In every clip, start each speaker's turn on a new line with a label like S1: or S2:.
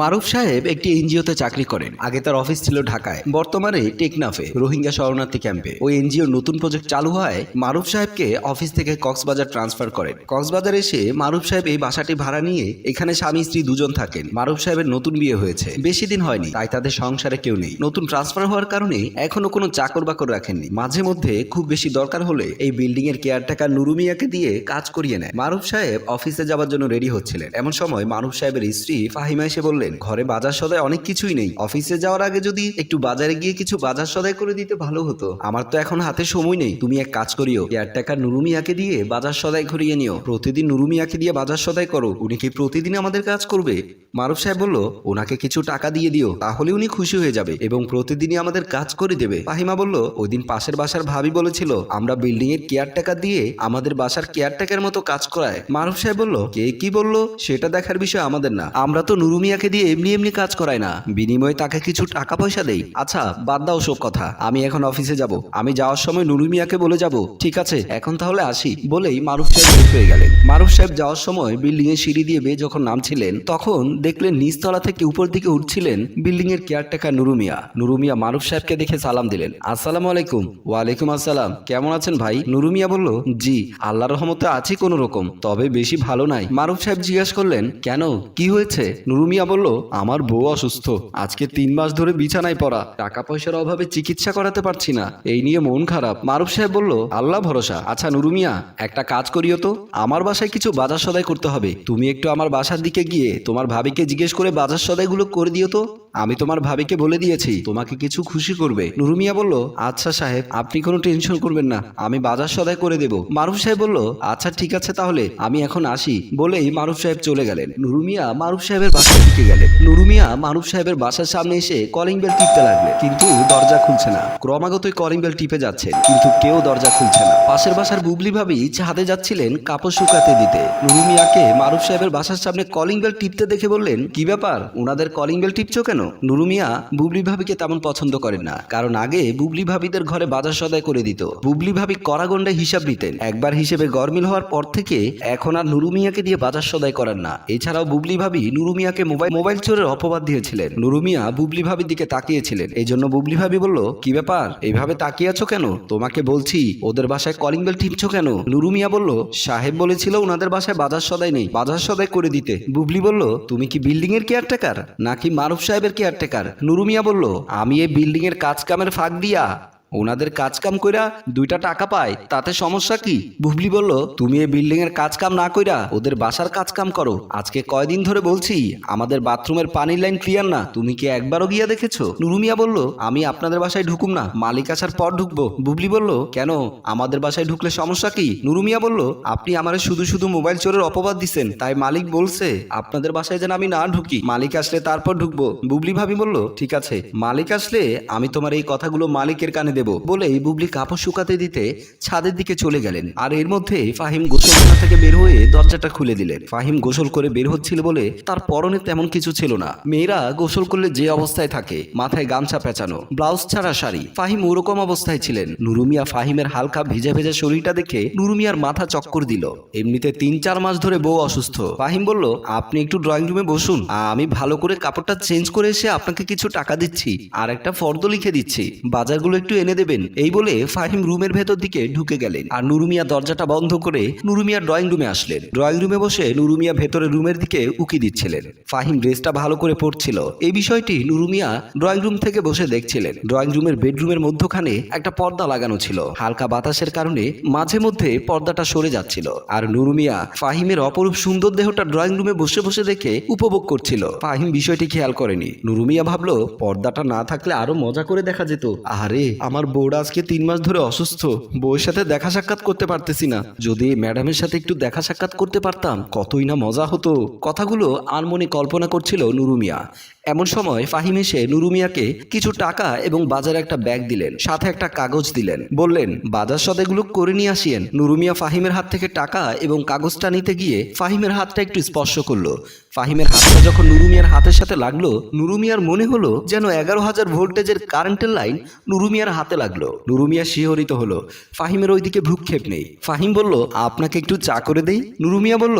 S1: মারুফ সাহেব একটি এনজিওতে চাকরি করেন। আগে তার অফিস ছিল ঢাকায়। বর্তমানে টেকনাফে, রোহিঙ্গা শরণার্থী ক্যাম্পে। ওই এনজিওর নতুন প্রজেক্ট চালু হয় মারুফ সাহেবকে অফিস থেকে কক্সবাজার ট্রান্সফার করেন। কক্সবাজার এসে মারুফ সাহেব এই বাসাটি ভাড়া নিয়ে এখানে স্বামী স্ত্রী দুজন থাকেন। মারুফ সাহেবের নতুন বিয়ে হয়েছে। বেশি দিন হয়নি, তাই তাদের সংসারে কেউ নেই। নতুন ট্রান্সফার হওয়ার কারণে এখনও কোনো চাকর বাকর রাখেননি। মাঝে মধ্যে খুব বেশি দরকার হলে এই বিল্ডিং এর কেয়ারটেকার নুরুমিয়াকে দিয়ে কাজ করিয়ে নেয়। মারুফ সাহেব অফিসে যাওয়ার জন্য রেডি হচ্ছিলেন। এমন সময় মারুফ সাহেবের স্ত্রী ফাহিমা এসে বললেন ঘরে বাজার সদায় অনেক কিছুই নেই। অফিসে যাওয়ার আগে যদি একটু বাজারে গিয়ে কিছু বাজার সদায় করে দিতে ভালো হতো। আমার তো এখন হাতে সময় নেই। তুমি এক কাজ করিও, কেয়ারটেকার নুরুমিয়াকে দিয়ে বাজার সদাই করিয়ে নিও। প্রতিদিন নুরুমিয়াকে দিয়ে বাজার সদায় করো। উনি কি প্রতিদিন আমাদের কাজ করবে? মারুফ সাহেব বলল, ওনাকে কিছু টাকা দিয়ে দিও, তাহলে উনি খুশি হয়ে যাবে এবং প্রতিদিনই আমাদের কাজ করে দেবে। ফাহিমা বলল, ওই দিন পাশের বাসার ভাবি বলেছিল, আমরা বিল্ডিং এর কেয়ারটেকার দিয়ে আমাদের বাসার কেয়ারটেকার মতো কাজ করায়। মারুফ সাহেব বলল, কে কি বলল? সেটা দেখার বিষয় আমাদের না। আমরা তো নুরুমিয়াকে দিয়ে এমনি এমনি কাজ করাই না। বিনিময়ে তাকে কিছু টাকা পয়সা দেই। আচ্ছা বাদ দাও সব কথা। আমি এখন অফিসে যাব। আমি যাওয়ার সময় নুরুমিয়াকে বলে যাব। ঠিক আছে, এখন তাহলে আসি। বলেই মারুফ সাহেব বের হয়ে গেলেন। মারুফ সাহেব যাওয়ার সময় বিল্ডিং এর সিঁড়ি দিয়ে বেয়ে যখন নামছিলেন, তখন দেখলেন নিচতলা থেকে উপর দিকে উঠছিলেন বিল্ডিং এর কেয়ারটেকার নুরুমিয়া নুরুমিয়া মারুফ সাহেবকে দেখে সালাম দিলেন। আসসালামু আলাইকুম। ওয়ালাইকুম আসসালাম। কেমন আছেন ভাই? নুরুমিয়া বলল, জি, আল্লাহর রহমতে আছি কোনো রকম তবে বেশি ভালো নাই। মারুফ সাহেব জিজ্ঞেস করলেন, কেন? কি হয়েছে? নুরুমিয়া বলল, আমার বউ অসুস্থ। আজকে তিন মাস ধরে বিছানায় পড়া। টাকা পয়সার অভাবে চিকিৎসা করাতে পারছি না। এই নিয়ে মন খারাপ। মারুফ সাহেব বলল, আল্লাহ ভরসা। আচ্ছা নুরুমিয়া, একটা কাজ করিও তো। আমার বাসায় কিছু বাজার সদাই করতে হবে। তুমি একটু আমার বাসার দিকে গিয়ে তোমার ভাবিকে জিজ্ঞেস করে বাজার সদাইগুলো করে দিও তো। আমি তোমার ভাবিকে বলে দিয়েছি, তোমাকে কিছু খুশি করবে। নুরুমিয়া বলল আচ্ছা সাহেব, আপনি কোনো টেনশন করবেন না, আমি বাজার সদায় করে দেব। মারুফ সাহেব বলল আচ্ছা ঠিক আছে তাহলে, আমি এখন আসি, বলেই মারুফ সাহেব চলে গেলেন। নুরুমিয়া মারুফ সাহেবের বাসায় দিকে গেলেন। নুরুমিয়া মারুফ সাহেবের বাসার সামনে এসে কলিং বেল টিপতে লাগলেন। কিন্তু দরজা খুলছে না। ক্রমাগতই কলিং বেল টিপে যাচ্ছে কিন্তু কেউ দরজা খুলছে না। পাশের বাসার বুবলি ভাবি ছাদে যাচ্ছিলেন কাপড় শুকাতে দিতে। নুরুমিয়াকে মারুফ সাহেবের বাসার সামনে কলিং বেল টিপতে দেখে বললেন, কি ব্যাপার? ওনাদের কলিং বেল টিপছো কেন? নুরুমিয়া বুবলি ভাবিকে তেমন পছন্দ করেন না। কারণ আগে বুবলি ভাবিদের ঘরে বাজার সদায় করে দিত। বুবলি ভাবি কড়াগন্ডে হিসাব নিতেন একবার হিসেবে গরমিল হওয়ার পর থেকে এখন আর নুরুমিয়াকে দিয়ে বাজার সদায় করেন না। এছাড়াও বুবলি ভাবি নুরুমিয়াকে মোবাইল মোবাইল চোরের অপবাদ দিয়েছিলেন। নুরুমিয়া বুবলি ভাবির দিকে তাকিয়েছিলেন। এই জন্য বুবলি ভাবি বলল, কি ব্যাপার? এইভাবে তাকিয়ে আছো কেন? তোমাকে বলছি, ওদের বাসায় কলিং বেল টিপছো কেন? নুরুমিয়া বলল, সাহেব বলেছিল ওনাদের বাসায় বাজার সদায় নেই। বাজার সদায় করে দিতে। বুবলি বলল, তুমি কি বিল্ডিং এর কেয়ারটেকার নাকি মারুফ সাহেবের কেয়ারটেকার নুরুমিয়া বলল আমি এই বিল্ডিংয়ের কাজ কামের ফাঁক দিয়া ওনাদের কাজ কাম কইরা দুইটা টাকা পায়, তাতে সমস্যা কি? বুবলি বলল, তুমি এই বিল্ডিং এর কাজ কাম না কইরা ওদের বাসার কাজ কাম করো। আজকে কয়দিন ধরে বলছি, আমাদের বাথরুমের পানির লাইন ক্লিয়ার না, তুমি কি একবারও গিয়া দেখেছ? নুরুমিয়া বলল, আমি আপনাদের বাসায় ঢুকুম না, মালিক আসার পর ঢুকবো। বুবলি বলল, কেন? আমাদের বাসায় ঢুকলে সমস্যা কি? নুরুমিয়া বলল, আপনি আমারে শুধু শুধু মোবাইল চোরের অপবাদ দিছেন, তাই মালিক বলছে, আপনাদের বাসায় যেন আমি না ঢুকি, মালিক আসলে তারপর ঢুকবো। বুবলি ভাবি বলল, ঠিক আছে, মালিক আসলে আমি তোমার এই কথাগুলো মালিকের কানে দেব। বলেই বুবলি কাপড় শুকাতে দিতে ছাদের দিকে চলে গেলেন। আর এর মধ্যে ফাহিম গোসলখানা থেকে বের হয়ে দরজাটা খুলে দিলেন। ফাহিম গোসল করে বের হচ্ছিল বলে তার পরনে তেমন কিছু ছিল না। মেয়েরা গোসল করলে যে অবস্থায় থাকে, মাথায় গামছা পেঁচানো, ব্লাউজ ছাড়া শাড়ি, ফাহিম ওরকম অবস্থায় ছিলেন। নুরুমিয়া ফাহিমের হালকা ভেজা ভেজা শরীরটা দেখে নুরুমিয়ার মাথা চক্কর দিল। এমনিতে তিন চার মাস ধরে বউ অসুস্থ। ফাহিম বলল, আপনি একটু ড্রয়িং রুমে বসুন। আমি ভালো করে কাপড়টা চেঞ্জ করে এসে আপনাকে কিছু টাকা দিচ্ছি, আর একটা ফর্দ লিখে দিচ্ছি। বাজারগুলো একটু এনে দেবেন। এই বলে ফাহিম রুমের ভেতর দিকে ঢুকে গেলেন। আর নুরুমিয়া দরজাটা বন্ধ করে নুরুমিয়া ড্রয়িং রুমে আসলেন। ড্রয়িং রুমে বসে নুরুমিয়া ভেতরে রুমের দিকে উকি দিচ্ছিলেন। ফাহিম ড্রেসটা ভালো করে পড়ছিল এই বিষয়টি নুরুমিয়া ড্রয়িং রুম থেকে বসে দেখছিলেন। ড্রয়িং রুমের বেডরুমের মধ্যখানে একটা পর্দা লাগানো ছিল। হালকা বাতাসের কারণে মাঝে মধ্যে পর্দাটা সরে যাচ্ছিল। আর নুরুমিয়া ফাহিমের অপরূপ সুন্দর দেহটা ড্রয়িং রুমে বসে বসে দেখে উপভোগ করছিল। ফাহিম বিষয়টি খেয়াল করেনি। নুরুমিয়া ভাবলো, পর্দাটা না থাকলে আরও মজা করে দেখা যেত। আরে আমার বউরা আজকে তিন মাস ধরে অসুস্থ, বউয়ের সাথে দেখা সাক্ষাৎ করতে পারতেছি না। যদি ম্যাডামের সাথে একটু দেখা সাক্ষাৎ করতে পারতাম, কতই না মজা হতো। কথাগুলো আনমনে কল্পনা করছিল নুরুমিয়া। এমন সময় ফাহিম এসে নুরুমিয়াকে কিছু টাকা এবং বাজারে একটা ব্যাগ দিলেন, সাথে একটা কাগজ দিলেন। বললেন, বাজার সদেগুলো করে নিয়ে আসিয়েন। নুরুমিয়া ফাহিমের হাত থেকে টাকা এবং কাগজটা নিতে গিয়ে ফাহিমের হাতটা একটু স্পর্শ করল। ফাহিমের হাতটা যখন নুরুমিয়ার হাতের সাথে লাগল, নুরুমিয়ার মনে হলো যেন এগারো হাজার ভোল্টেজের কারেন্টের লাইন নুরুমিয়ার হাতে লাগল। নুরুমিয়া শিহরিত হলো। ফাহিমের ওইদিকে ভ্রুক্ষেপ নেই। ফাহিম বলল, আপনাকে একটু চা করে দেই? নুরুমিয়া বলল,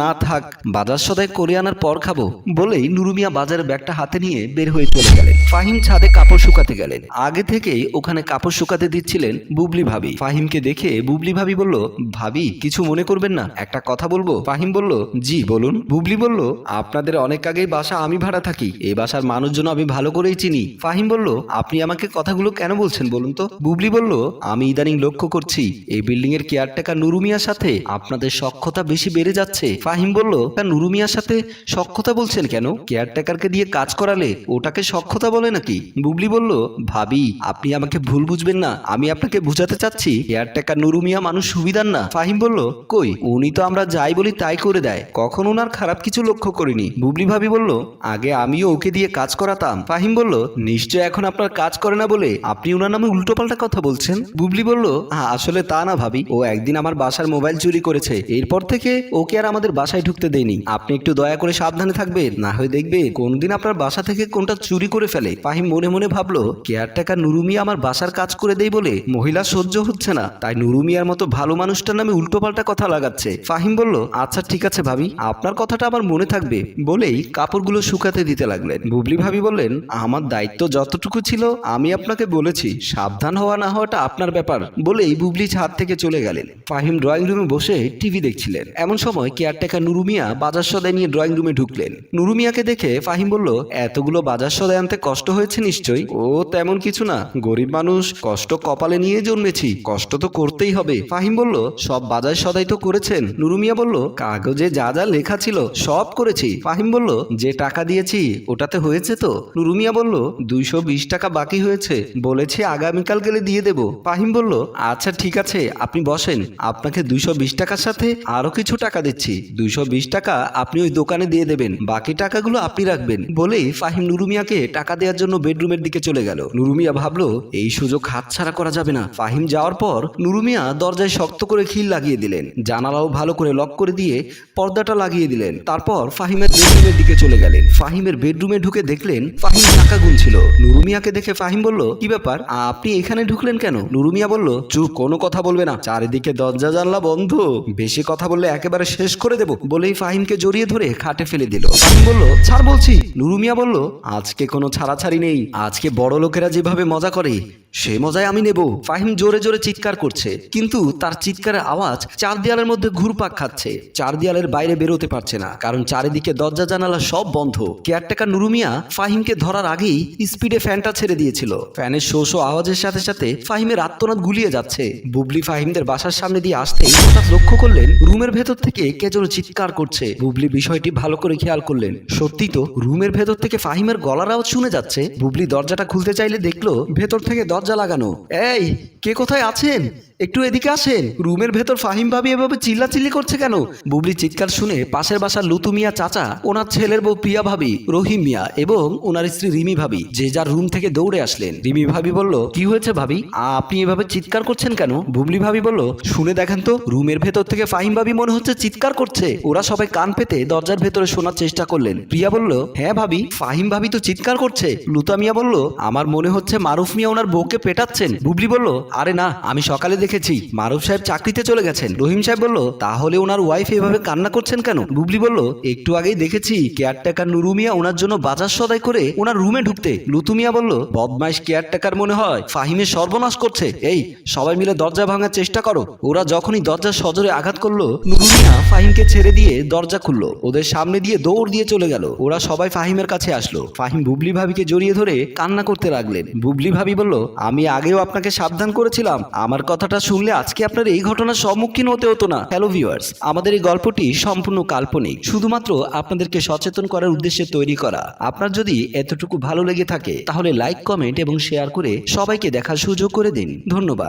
S1: না থাক, বাজার সদাই করে আনার পর খাব। বলেই নুরুমিয়া বাজারের ব্যাগটা হাতে নিয়ে বের হয়ে চলে গেলেন। ফাহিম ছাদে কাপড় শুকাতে গেলেন। আগে থেকেই ওখানে কাপড় শুকাতে দিচ্ছিলেন বুবলি ভাবি। ফাহিমকে দেখে বুবলি ভাবি বলল, ভাবি, কিছু মনে করবেন না। একটা কথা বলব? ফাহিম বলল, জি, বলুন। বুবলি বলল, আপনাদের অনেক আগেই বাসা আমি ভাড়া থাকি। এই বাসার মানুষজন আমি ভালো করেই চিনি। ফাহিম বলল, আপনি আমাকে কথাগুলো কেন বলছেন বলুন তো? বুবলি বলল, আমি ইদানিং লক্ষ্য করছি, এই বিল্ডিং এর কেয়ারটেকার নুরুমিয়ার সাথে আপনাদের সক্ষতা বেশি বেড়ে যাচ্ছে। ফাহিম বলল তা নুরুমিয়ার সাথে সক্ষতা বলছেন কেন? কেয়ারটেকারকে দিয়ে কাজ করালে ওটাকে সক্ষতা বলে নাকি? বুবলি বলল ভাবি আপনি আমাকে ভুল বুঝবেন না। আমি আপনাকে বুঝাতে চাচ্ছি কেয়ারটেকার নুরুমিয়া মানুষ সুবিধার না। ফাহিম বলল কই উনি তো আমরা যাই বলি তাই করে দেয়। কখন ওনার খারাপ কিছু লক্ষ্য করিনি? বুবলি ভাবি বলল আগে আমিও ওকে দিয়ে কাজ করাতাম। ফাহিম বলল নিশ্চয় এখন আপনার কাজ করে না বলে আপনি ওনার নামে উল্টোপাল্টা কথা বলছেন? বুবলি বলল "হ্যাঁ, আসলে তা না ভাবি। ও একদিন আমার বাসার মোবাইল চুরি করেছে। এরপর থেকে ওকে আর আমাদের বাসায় ঢুকতে দেয়নি। আপনি একটু দয়া করে সাবধানে থাকবেন। না হয় দেখবে কোনদিন আপনার বাসা থেকে কোনটা চুরি করে ফেলে? ফাহিম মনে মনে ভাবলো, কেয়ারটেকার নুরুমিয়া আমার বাসার কাজ করে দেই বলে মহিলা সহ্য হচ্ছে না। তাই নুরুমিয়ার মতো ভালো মানুষটার নামে উল্টোপাল্টা কথা লাগাচ্ছে। ফাহিম বলল আচ্ছা ঠিক আছে ভাবি। আপনার কথাটা আমার মনে থাকবে। বলেই কাপড়গুলো শুকাতে দিতে লাগলেন। বুবলি ভাবি বললেন, আমার দায়িত্ব যতটুকু ছিল, আমি আপনাকে বলেছি, সাবধান হওয়া না হওয়াটা আপনার ব্যাপার। বলেই বুবলি ছাদ থেকে চলে গেলেন। ফাহিম ড্রয়িং রুমে বসে টিভি দেখছিলেন। এমন সময় কেয়ারটেকার নুরুমিয়া বাজার সদায় নিয়ে ড্রয়িং রুমে ঢুকলেন। নুরুমিয়াকে দেখে ফাহিম বলল এতগুলো বাজার সদাই আনতে কষ্ট হয়েছে নিশ্চয়ই? ও তেমন কিছু না। গরিব মানুষ, কষ্ট কপালে নিয়ে জন্মেছি, কষ্ট তো করতেই হবে। ফাহিম বলল, সব বাজার সদাই তো করেছেন। নুরুমিয়া বলল, কাগজে যা যা লেখা ছিল, সব করেছি। ফাহিম বলল, যে টাকা দিয়েছি, ওটাতে হয়েছে তো? নুরুমিয়া বলল, দুইশো বিশ টাকা বাকি হয়েছে, বলেছে আগামীকাল গেলে দিয়ে দেব। ফাহিম বলল আচ্ছা ঠিক আছে, আপনি বসেন। আপনাকে দুইশো বিশ টাকার সাথে আরও কিছু টাকা দিচ্ছি। দুইশো বিশ টাকা আপনি ওই দোকানে দিয়ে দেবেন। বাকি টাকাগুলো আপনি রাখবেন। বলেই ফাহিম নুরুমিয়াকে টাকা দেওয়ার জন্য বেডরুমের দিকে চলে গেল। নুরুমিয়া ভাবলো, এই সুযোগ হাতছাড়া করা যাবে না। ফাহিম যাওয়ার পর নুরুমিয়া দরজায় শক্ত করে খিল লাগিয়ে দিলেন। জানালাও ভালো করে লক করে দিয়ে পর্দাটা লাগিয়ে দিলেন। তারপর ফাহিমের বেডরুমের দিকে চলে গেলেন। ফাহিমের বেডরুমে ঢুকে দেখলেন ফাহিম টাকা গুনছিল। নুরুমিয়াকে দেখে ফাহিম বলল, কি ব্যাপার? আপনি এখানে ঢুকলেন কেন? নুরুমিয়া বলল, চুপ, কোনো কথা বলবে না। চারিদিকে দরজা, জানলা বন্ধ। বেশি কথা বললে একেবারে শেষ করে দেব। বলেই ফাহিমকে জড়িয়ে ধরে খাটে ফেলে দিল। ফাহিম বলল, ছাড় বলছি। নুরুমিয়া বলল আজকে কোনো ছাড়াছাড়ি নেই। আজকে বড় লোকেরা যেভাবে মজা করে সে মজায় আমি নেব। ফাহিম জোরে জোরে চিৎকার করছে, কিন্তু তার চিৎকারের আওয়াজ চার দেয়ালের মধ্যে ঘুরপাক খাচ্ছে। চার দেয়ালের বাইরে বেরোতে পারছে না, কারণ চারিদিকে দরজা, জানালা সব বন্ধ। কেয়ারটেকার নুরুমিয়া ফাহিমকে ধরার আগেই স্পিডে ফ্যানটা ছেড়ে দিয়েছিল। ফ্যানের শো শো আওয়াজের সাথে সাথে ফাহিমের আত্মনাদ গুলিয়ে যাচ্ছে। বুবলি ফাহিমদের বাসার সামনে দিয়ে আসতেই হঠাৎ লক্ষ্য করলেন, রুমের ভেতর থেকে কে যেন চিৎকার করছে। বুবলি বিষয়টি ভালো করে খেয়াল করলেন। সত্যি তো, রুমের ভেতর থেকে ফাহিমের গলার আওয়াজ শুনে যাচ্ছে। বুবলি দরজাটা খুলতে চাইলে দেখল ভেতর থেকে দরজা লাগানো। এই কে কোথায় আছেন? একটু এদিকে আসেন। রুমের ভেতর ফাহিম ভাবি এভাবে চিল্লাচিল্লি করছে কেন? বুবলি চিৎকার শুনে পাশের বাসার লুতু মিয়া চাচা, ওনার ছেলের বউ প্রিয়া ভাবি, রহিম মিয়া এবং ওনার স্ত্রী রিমি ভাবি যে যার রুম থেকে দৌড়ে আসলেন। রিমি ভাবি বলল, কি হয়েছে ভাবি? আপনি এভাবে চিৎকার করছেন কেন? বুবলি ভাবি বলল, শুনে দেখেন তো, রুমের ভেতর থেকে ফাহিম ভাবি মনে হচ্ছে চিৎকার করছে। ওরা সবাই কান পেতে দরজার ভেতরে শোনার চেষ্টা করলেন। প্রিয়া বলল হ্যাঁ ভাবি, ফাহিম ভাবি তো চিৎকার করছে। লুতা মিয়া বলল, আমার মনে হচ্ছে মারুফ মিয়া ওনার বউকে পেটাচ্ছেন। বুবলি বলল, আরে না, আমি সকালে দেখেছি। মারুফ সাহেব চাকরিতে চলে গেছেন। রহিম সাহেব বলল, তাহলে ওনার ওয়াইফ এভাবে কান্না করছেন কেন? বুবলি বলল, একটু আগেই দেখেছি কেয়ারটেকার নুরুমিয়া ওনার জন্য বাজার সদাই করে ওনার রুমে ঢুকতে। লুতুমিয়া বলল, বদমাইশ কেয়ারটেকার মনে হয়, ফাহিমের সর্বনাশ করছে। এই, সবাই মিলে দরজা ভাঙার চেষ্টা করো। ওরা যখনই দরজার সজোরে আঘাত করল, নুরুমিয়া ফাহিমকে ছেড়ে দিয়ে দরজা খুললো। ওদের সামনে দিয়ে দৌড় দিয়ে চলে গেল। ওরা সবাই ফাহিমের কাছে আসলো। ফাহিম বুবলি ভাবিকে জড়িয়ে ধরে কান্না করতে লাগলেন। বুবলি ভাবি বলল, আমি আগেও আপনাকে সাবধান করেছিলাম। আমার কথাটা শুনলে আজকে আপনার এই ঘটনার সম্মুখীন হতে হতো না। হ্যালো ভিউয়ার্স আমাদের এই গল্পটি সম্পূর্ণ কাল্পনিক। শুধুমাত্র আপনাদেরকে সচেতন করার উদ্দেশ্যে তৈরি করা। আপনার যদি এতটুকু ভালো লেগে থাকে, তাহলে লাইক কমেন্ট এবং শেয়ার করে সবাইকে দেখার সুযোগ করে দিন। ধন্যবাদ।